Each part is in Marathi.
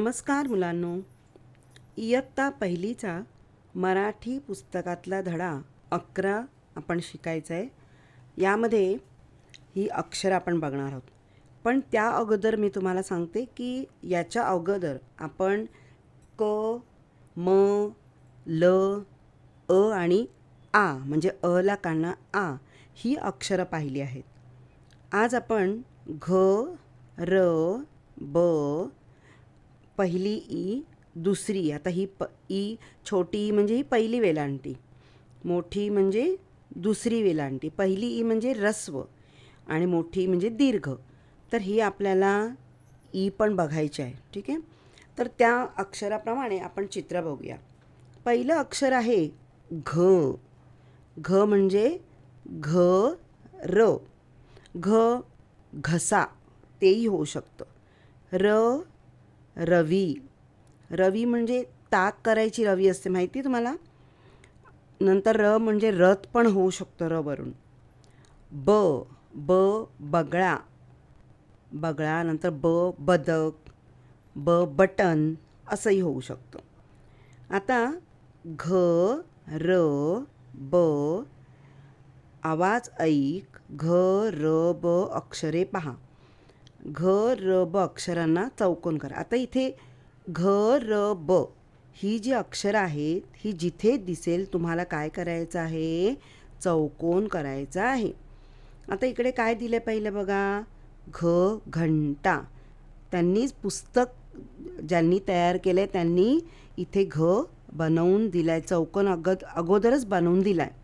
नमस्कार मुलांनो. इयत्ता पहिलीचा मराठी पुस्तकातला धडा अकरा आपण शिकायचा आहे यामध्ये ही अक्षरं आपण बघणार आहोत. पण त्या अगोदर मी तुम्हाला सांगते की याच्या अगोदर आपण क म ल अ आणि आ म्हणजे अला काढणं आ ही अक्षरं पाहिली आहेत. आज आपण घ र ब पहिली ई दुसरी आता ही प ई छोटी ई म्हणजे ही पहिली वेलांटी. मोठी म्हणजे दुसरी वेलांटी. पहिली ई म्हणजे रस्व आणि मोठी म्हणजे दीर्घ. तर ही आपल्याला ई पण बघायची आहे ठीक आहे? तर त्या अक्षराप्रमाणे आपण चित्र बघूया. पहिलं अक्षर आहे घ. घ म्हणजे घ र. घ घसा. तेही होऊ शकतं. र रवी. रवी म्हणजे ताक करायची रवी असते माहिती तुम्हाला? नंतर र म्हणजे रथ पण होऊ शकतो र वरून ब ब बगळा. बगळा नंतर ब बदक. ब बटन. असंही होऊ शकतं. आता घ र ब. आवाज ऐक घ र ब अक्षरे पहा. घ र ब अक्षरांना चौकोन करा. आता इथे घ र ब ही जी अक्षरं आहेत ही जिथे दिसेल तुम्हाला काय करायचं आहे? चौकोन करायचा आहे. आता इकडे काय दिलं पहिलं बघा? घ घंटा. त्यांनीच पुस्तक ज्यांनी तयार केलं आहे त्यांनी इथे घ बनवून दिला आहे चौकोन अगद अगोदरच बनवून दिला आहे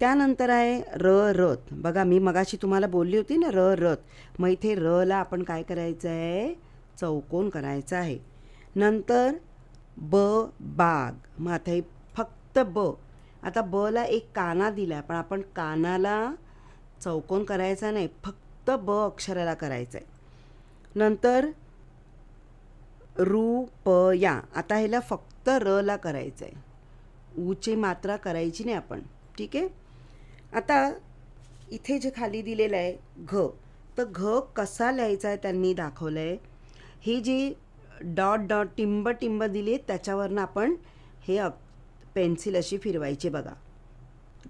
त्यानंतर आहे र रथ. बघा मी मगाशी तुम्हाला बोलली होती ना र रथ. मग इथे रला आपण काय करायचं आहे? चौकोन करायचा आहे. नंतर ब बाग. मग आता हे फक्त ब. आता बला एक काना दिला आहे पण आपण कानाला चौकोन करायचा नाही फक्त ब अक्षराला करायचं आहे नंतर रुपया. या आता ह्याला फक्त रला करायचं आहे ऊची मात्रा करायची नाही आपण. ठीक आहे? आता इथे जे खाली दिलेलं आहे घ तर घ कसा लिहायचा आहे त्यांनी दाखवलं आहे ही जी डॉट डॉट टिंब टिंब दिली आहेत त्याच्यावरनं आपण हे अ पेन्सिल अशी फिरवायची बघा.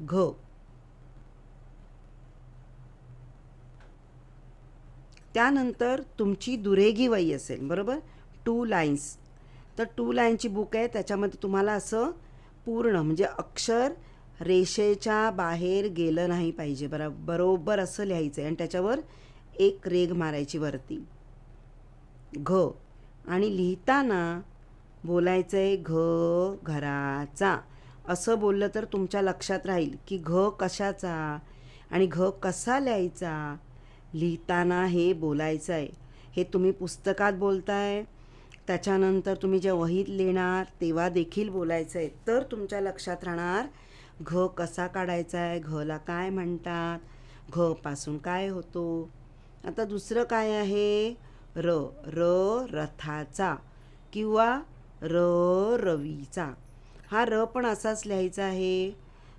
घ. त्यानंतर तुमची दुरेगी वही असेल बरोबर? Two lines. तर टू लाईनची बुक आहे त्याच्यामध्ये तुम्हाला असं पूर्ण म्हणजे अक्षर रेषेच्या बाहेर गेलं नाही पाहिजे. बरा बरोबर असं लिहायचं आहे आणि त्याच्यावर एक रेघ मारायची वरती. घ. आणि लिहिताना बोलायचं आहे घ घराचा. असं बोललं तर तुमच्या लक्षात राहील की घ कशाचा आणि घ कसा लिहायचा? लिहिताना हे बोलायचं आहे हे तुम्ही पुस्तकात बोलताय. त्याच्यानंतर तुम्ही जे वहीत लिहिणार तेव्हा देखील बोलायचं आहे तर तुमच्या लक्षात राहणार घ कसा काढायचा आहे घला काय म्हणतात? घ पासून काय होतो? आता दुसरं काय आहे? र र रथाचा किंवा र रवीचा. हा र पण असाच लिहायचा आहे.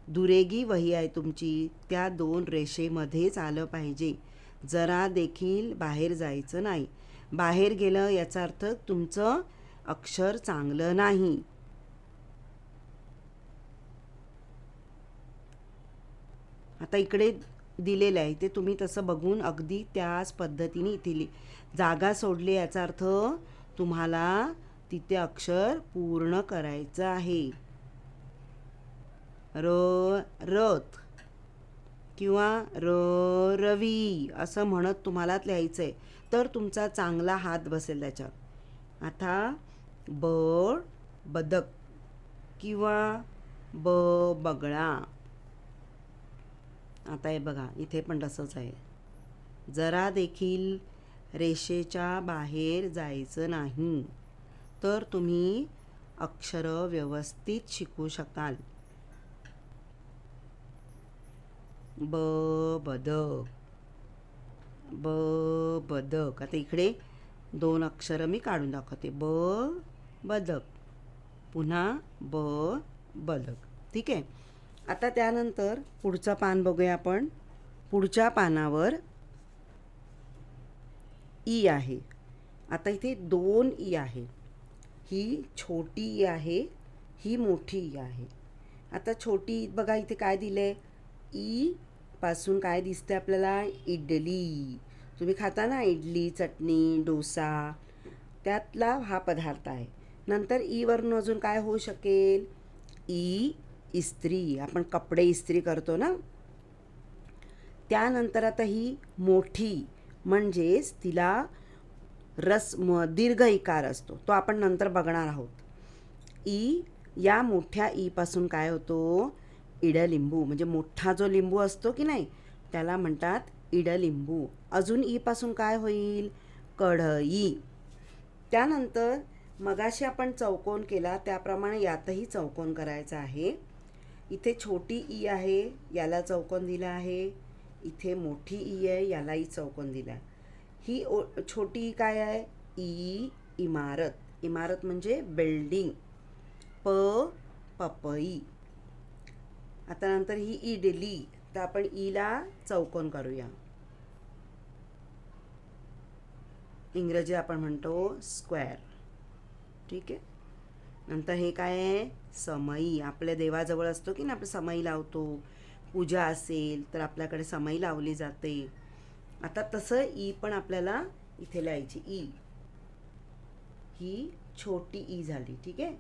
दुरेगी वही आहे तुमची. त्या दोन रेषेमध्येच आलं पाहिजे. जरा देखील बाहेर जायचं नाही. बाहेर गेलं याचा अर्थ तुमचं अक्षर चांगलं नाही. आता इकडे दिलेलं आहे ते तुम्ही तसं बघून अगदी त्याच पद्धतीने इथे लि जागा सोडली याचा अर्थ तुम्हाला तिथे अक्षर पूर्ण करायचं आहे. र रथ किंवा र रवी असं म्हणत तुम्हालाच लिहायचं आहे तर तुमचा चांगला हात बसेल त्याच्यावर. आता ब बदक किंवा ब बगळा. आता हे बघा इथे पण तसंच आहे. जरा देखील रेषेच्या बाहेर जायचं नाही तर तुम्ही अक्षरं व्यवस्थित शिकू शकाल. ब बदक ब बदक आता इकडे दोन अक्षरं मी काढून दाखवते. ब बदक पुन्हा ब बदक ठीक आहे? आता त्यानंतर पुढचं पान बघूया आपण. पुढच्या पानावर ई आहे. आता इथे दोन ई आहे. ही छोटी ई आहे ही मोठी ई आहे. आता छोटी बघा इथे काय दिलंय? ई पासून काय दिसते आपल्याला? इडली. तुम्ही खाता ना इडली चटणी डोसा? त्यातला हा पदार्थ आहे. नंतर ईवरून अजून काय होऊ शकेल? ई इस्त्री आपण कपडे इस्त्री करतो ना? त्यानंतर आता ही मोठी म्हणजेच तिला रस म दीर्घ इकार असतो. तो आपण नंतर बघणार आहोत. ई या मोठ्या ईपासून काय होतो? इडलिंबू म्हणजे मोठा जो लिंबू असतो की नाही त्याला म्हणतात इडलिंबू. अजून ईपासून काय होईल? कढई. त्यानंतर मगाशी आपण चौकोन केला त्याप्रमाणे यातही चौकोन करायचा आहे. इथे छोटी ई आहे याला चौकोन दिला आहे. इथे मोठी ई आहे यालाही चौकोन दिला. आहे ही ओ छोटी ई काय आहे? ई इमारत. इमारत म्हणजे बिल्डिंग. प पपई. आता नंतर ही इडली. तर आपण ईला चौकोन करूया. इंग्रजी आपण म्हणतो स्क्वेअर ठीक आहे? नंतर हे काय आहे? समई. आपल्या देवाजवळ असतो की ना आपण समई लावतो. पूजा असेल तर आपल्याकडे समई लावली जाते. आता तसं ई पण आपल्याला इथे लिहायची. ई. ही छोटी ई झाली. ठीक आहे?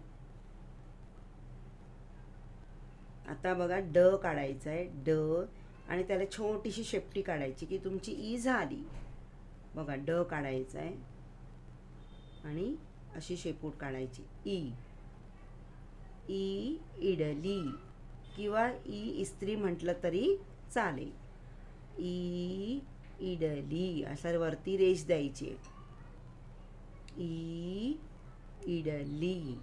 आता बघा ड काढायचं आहे. ड आणि त्याला छोटीशी शेपटी काढायची की तुमची ई झाली. बघा ड काढायचं आहे आणि अशी शेपूट काढायची. ई. ई इडली किंवा ई इस्त्री म्हटलं तरी चालेल. ई इडली असं वरती रेष द्यायची. ई इडली.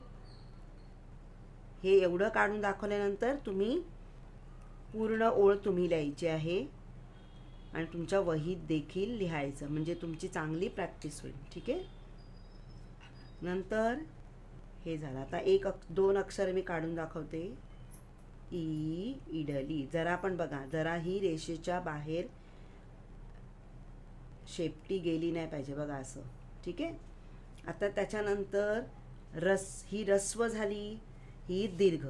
हे एवढं काढून दाखवल्यानंतर तुम्ही पूर्ण ओळ तुम्ही लिहायची आहे. आणि तुमच्या वहीत देखील लिहायचं. म्हणजे तुमची चांगली प्रॅक्टिस होईल. ठीक आहे? नंतर हे झालं. आता एक अक्ष दोन अक्षर मी काढून दाखवते. ई इडली. जरा पण बघा जरा ही रेषेच्या बाहेर शेपटी गेली नाही पाहिजे बघा असं. ठीक आहे? आता त्याच्यानंतर रस ही रस्व झाली ही दीर्घ.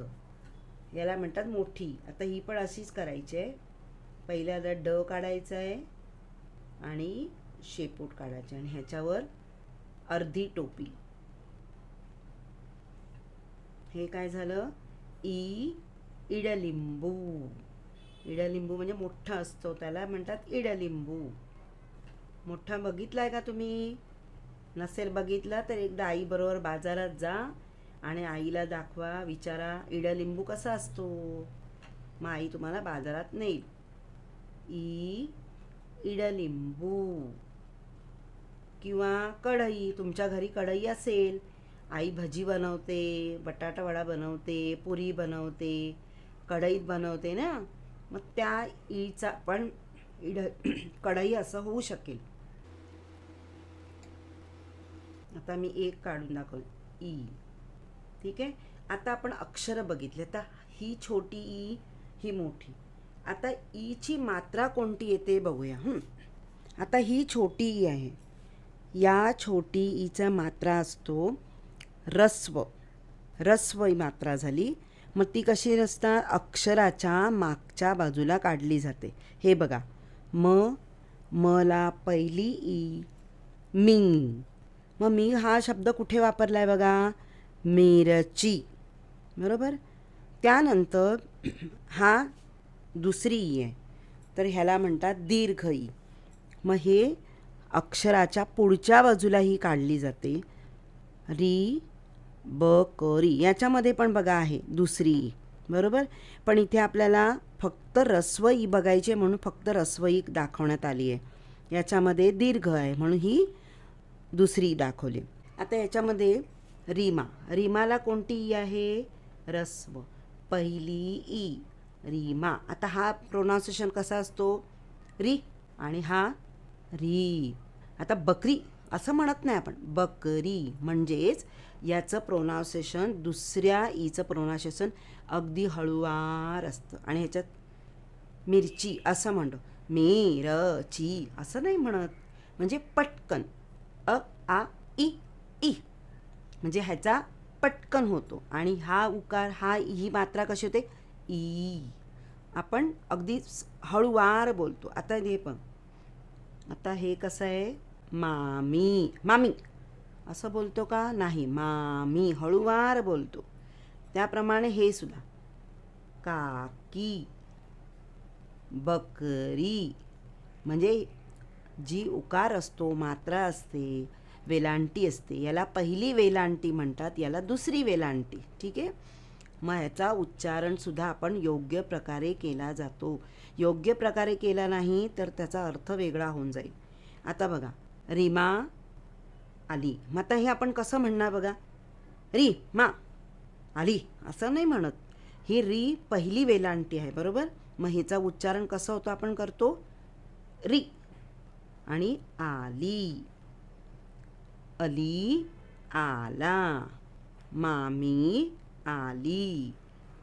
याला म्हणतात मोठी. आता ही पण अशीच करायची आहे. पहिल्यांदा ड काढायचं आहे आणि शेपूट काढायचे आणि ह्याच्यावर अर्धी टोपी. हे काय झालं? ई इडलिंबू. इडलिंबू म्हणजे मोठा असतो त्याला म्हणतात इडलिंबू. मोठा बघितलाय का तुम्ही? नसेल बघितला तर एकदा आईबरोबर बाजारात जा आणि आईला दाखवा विचारा इडलिंबू कसा असतो. मग आई तुम्हाला बाजारात नेईल. ई इडलिंबू. किंवा कढई तुमच्या घरी कढई असेल आई भजी बनवते बटाटावडा बनवते पुरी बनवते कढईत बनवते ना? मग त्या ईचा पण इड कढई असं होऊ शकेल. आता मी एक काढून दाखव ई. ठीक आहे? आता आपण अक्षर बघितले. तर ही छोटी ई ही मोठी. आता ईची मात्रा कोणती येते बघूया. हं. आता ही छोटी ई आहे. या छोटी ईचा मात्रा असतो रस्व. रस्व ही मात्रा झाली. मग ती कशी असतात अक्षराच्या मागच्या बाजूला काढली जाते. हे बघा. म मला पहिली ई मिंग. मग मी हा शब्द कुठे वापरला आहे बघा? मिरची. बरोबर? त्यानंतर हा दुसरी ई आहे. तर ह्याला म्हणतात दीर्घ ई. मग हे अक्षराच्या पुढच्या बाजूला ही काढली जाते. री बकरी याच्यामध्ये पण बघा आहे दुसरी बरोबर? पण इथे आपल्याला फक्त रस्वई बघायची आहे म्हणून फक्त रस्वई दाखवण्यात आली आहे. याच्यामध्ये दीर्घ आहे म्हणून ही दुसरी दाखवली. आता याच्यामध्ये रीमा. रीमाला कोणती ई आहे? रस्व. पहिली ई. रीमा. आता हा प्रोनाउन्सिएशन कसा असतो? री आणि हा री. आता बकरी असं म्हणत नाही आपण. बकरी म्हणजेच याचं प्रोनाउन्सेशन दुसऱ्या ईचं प्रोनाउन्सेशन अगदी हळुवार असतं. आणि ह्याच्यात मिरची असं म्हणतो. मिरची असं नाही म्हणत. म्हणजे पटकन. अ आ इ इ. म्हणजे ह्याचा पटकन होतो. आणि हा उकार हा ही मात्रा कशी होते? ई आपण अगदी हळुवार हळूवार बोलतो. आता हे पण आता हे कसं आहे? मामी. मामी. असं बोलतो का? नाही मामी हळूवार बोलतो. त्याप्रमाणे हे सुद्धा. काकी बकरी. म्हणजे जी उकार असतो मात्रा असते वेलांटी असते याला पहिली वेलांटी म्हणतात याला दुसरी वेलांटी. ठीक आहे? मग ह्याचा उच्चारणसुद्धा आपण योग्य प्रकारे केला जातो. योग्य प्रकारे केला नाही तर त्याचा अर्थ वेगळा होऊन जाईल. आता बघा. रिमा आली. मग आता हे आपण कसं म्हणणार बघा? री मा. आली. असं नाही म्हणत. ही री पहिली वेलांटी आहे बरोबर? मग हिचा उच्चारण कसं होतं आपण करतो? री. आणि आली. अली आला. मामी आली.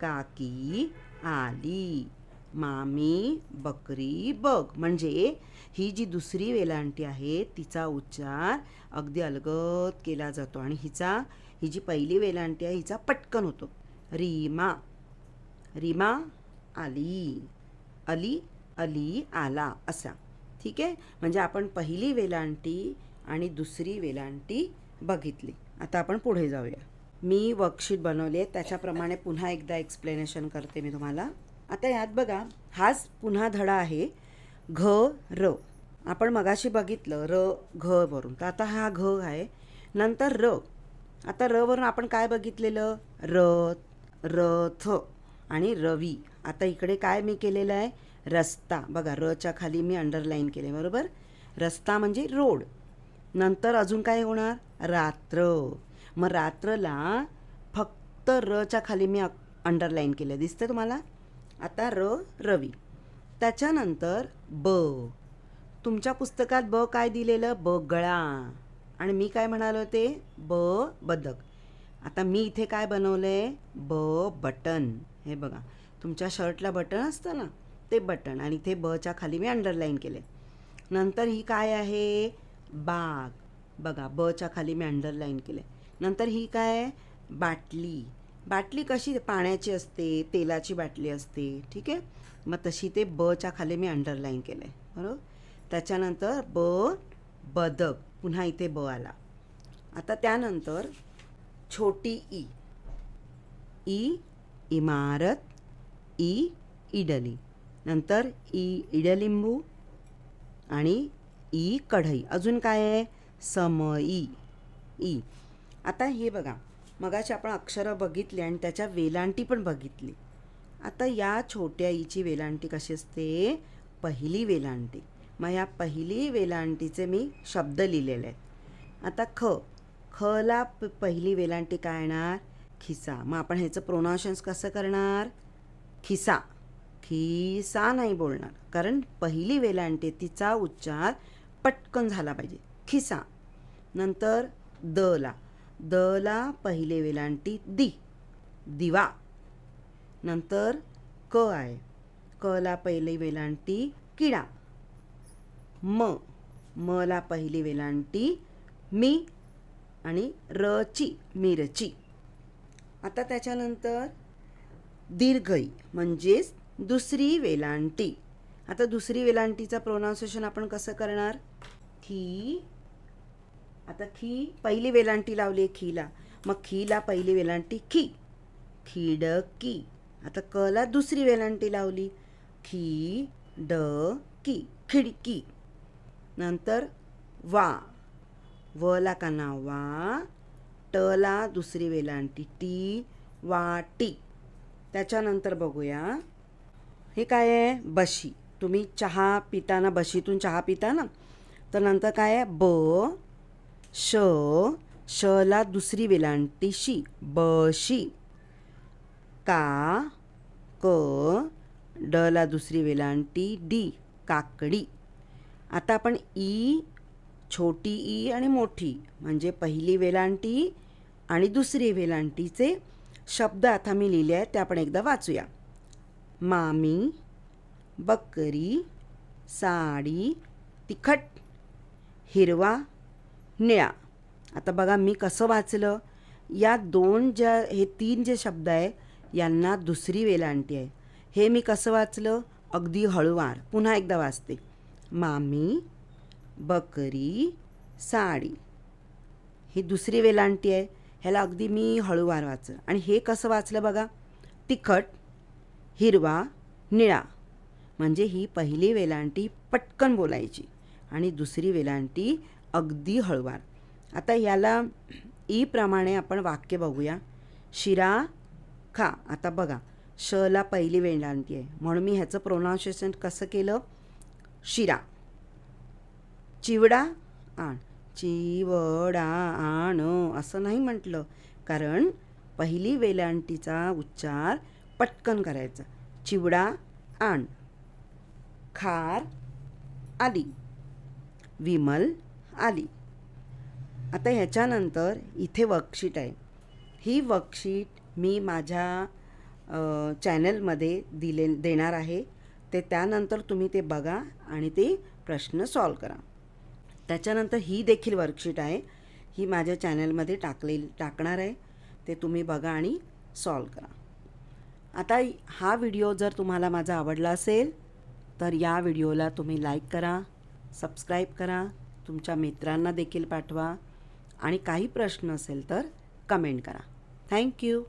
काकी आली. मामी बकरी बघ. म्हणजे ही जी दुसरी वेलांटी आहे तिचा उच्चार अगदी अलगद केला जातो. आणि हिचा ही जी पहिली वेलांटी आहे हिचा पटकन होतो. रीमा. रीमा आली. अली अली आला असा. ठीक आहे? म्हणजे आपण पहिली वेलांटी आणि दुसरी वेलांटी बघितली. आता आपण पुढे जाऊया. मी वर्कशीट बनवली आहे. त्याच्याप्रमाणे पुन्हा एकदा एक्सप्लेनेशन करते मी तुम्हाला. आता यात बघा हाच पुन्हा धडा आहे घ र. आपण मगाशी बघितलं र घ वरून. तर आता हा घ आहे. नंतर र. आता र वरून आपण काय बघितलेलं? रथ रथ आणि रवी. आता इकडे काय मी केलेलं आहे? रस्ता. बघा रच्या खाली मी अंडरलाईन केले बरोबर? रस्ता म्हणजे रोड. नंतर अजून काय होणार? रात्र. मग रात्रला फक्त रच्या खाली मी अंडरलाईन केलं. दिसतं तुम्हाला? आता र रवी. त्याच्यानंतर ब. तुमच्या पुस्तकात ब काय दिलेलं? ब गळा. आणि मी काय म्हणालो ते? ब बदक. आता मी इथे काय बनवलं आहे ब बटन. हे बघा. तुमच्या शर्टला बटन असतं ना? ते बटन. आणि इथे बच्या खाली मी अंडरलाईन केले नंतर ही काय आहे? बाग. बघा बच्या खाली मी अंडरलाईन केले नंतर ही काय? बाटली. बाटली कशी पाण्याची असते? तेलाची बाटली असते. ठीक आहे? मग तशी ते बच्या खाली मी अंडरलाईन केलं आहे बरोबर? त्याच्यानंतर ब बदक पुन्हा इथे ब आला. आता त्यानंतर छोटी ई. ई इमारत. ई इडली. नंतर ई इडलिंबू. आणि ई कढई. अजून काय आहे? समई. ई. आता हे बघा. मगाशी आपण अक्षरं बघितली आणि त्याच्या वेलांटी पण बघितली. आता या छोट्या ईची वेलांटी कशी असते? पहिली वेलांटी. मग या पहिली वेलांटीचे मी शब्द लिहिलेले आहेत. आता ख. खला प पहिली वेलांटी काय येणार? खिसा. मग आपण ह्याचं प्रोनाऊन्शन्स कसं करणार? खिसा. खिसा नाही बोलणार. कारण पहिली वेलांटी तिचा उच्चार पटकन झाला पाहिजे. खिसा. नंतर दला दला पहिले वेलांटी दी. दिवा. नंतर क आहे. कला पहिली वेलांटी किडा. म. मला पहिली वेलांटी मी आणि रची मिरची. आता त्याच्यानंतर दीर्घई म्हणजेच दुसरी वेलांटी. आता दुसरी वेलांटीचं प्रोनाऊन्सिएशन आपण कसं करणार? की आता खी पहिली वेलांटी लावली आहे खीला. मग खीला पहिली वेलांटी खी. खिडकी आता कला दुसरी वेलांटी लावली. खी ड की. खिडकी नंतर वा. वला काना वा. टला दुसरी वेलांटी टी. वाटी. त्याच्यानंतर बघूया. हे काय आहे? बशी. तुम्ही चहा पिताना बशीतून चहा पिता ना? तर नंतर काय आहे? ब श शला दुसरी वेलांटी शी बशी का क डला दुसरी वेलांटी डी काकडी. आता आपण ई छोटी ई आणि मोठी म्हणजे पहिली वेलांटी आणि दुसरी वेलांटीचे शब्द आता मी लिहिले आहेत ते आपण एकदा वाचूया. मामी बकरी साडी तिखट हिरवा निळा आता बघा मी कसं वाचलं? या दोन ज्या हे तीन जे शब्द आहे यांना दुसरी वेलांटी आहे. हे मी कसं वाचलं? अगदी हळूवार. पुन्हा एकदा वाचते. मामी बकरी साडी. ही दुसरी वेलांटी आहे. ह्याला अगदी मी हळूवार वाचलं. आणि हे कसं वाचलं बघा? तिखट हिरवा निळा. म्हणजे ही पहिली वेलांटी पटकन बोलायची. आणि दुसरी वेलांटी अगदी हळुवार. आता ह्याला ई प्रमाणे आपण वाक्य बघूया. शिरा खा. आता बघा. शला पहिली वेलांटी आहे म्हणून मी ह्याचं प्रोनाऊन्सिएशन कसं केलं? शिरा. चिवडा आण. चिवडा आण. असं नाही म्हटलं. कारण पहिली वेलांटीचा उच्चार पटकन करायचा. चिवडा आण. खार आली. विमल आली. आता ह्याच्यानंतर इथे वर्कशीट आहे. ही वर्कशीट मी माझ्या चॅनलमध्ये दिले देणार आहे. ते त्यानंतर तुम्ही ते बघा आणि ते प्रश्न सॉल्व करा. त्याच्यानंतर ही देखील वर्कशीट आहे. ही माझ्या चॅनलमध्ये टाकले टाकणार आहे. ते तुम्ही बघा आणि सॉल्व करा. आता हा व्हिडिओ जर तुम्हाला माझा आवडला असेल तर या व्हिडिओला तुम्ही लाईक करा सबस्क्राईब करा. तुमच्या मित्रांना देखील पाठवा. आणि काही प्रश्न असेल तर कमेंट करा. थँक्यू